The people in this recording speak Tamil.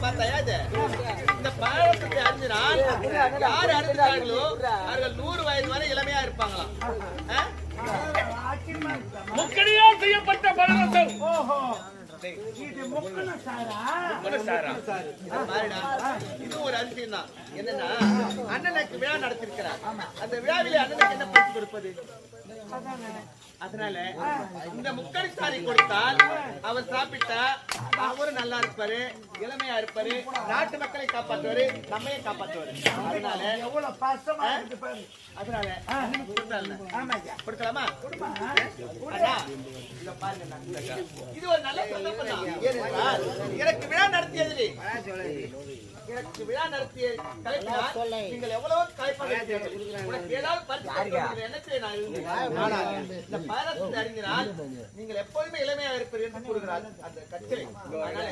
பார்த்தாயா இது? இந்த பழத்தை அறிஞ்சினால் யார் அறிஞ்சிட்டார்களோ அவர்கள் நூறு வயது வரை இளமையா இருப்பாங்களாம். ஆ? முக்கடியா செய்யப்பட்ட பலரசம் ஓஹோ. இது முக்கண சாரா? இது ஒரு தான் என்னன்னா அண்ணனுக்கு விழா நடத்திருக்கிறார். அந்த விழாவிலே அண்ணனுக்கு என்ன பரிசு கொடுப்பது? அதனால இந்த முக்கடி சாரி கொடுத்தால் அவர் சாப்பிட்டா அவரும் நல்லா இருப்பாரு இளமையா இருப்பாரு நாட்டு மக்களை காப்பாற்றுவாரு நம்மையும் காப்பாற்றுவாரு. அதனால அதனால அண்ணனுக்கு கொடுக்கலாமா? இது ஒரு நல்ல சந்தர்ப்பம் எனக்கு விழா நடத்தியதிலே எனக்கு விழா நடத்திய கலைப்பினால் நீங்கள் எவ்வளவோ கலைப்பாக. உனக்கு ஏதாவது பரிசு எண்ணத்திலே நான் இந்த பாரதத்தை அறிந்தினால் நீங்கள் எப்போதுமே இளமையாக இருப்பீர்கள் என்று கூறுகிறார் அந்த கட்சியை அதனால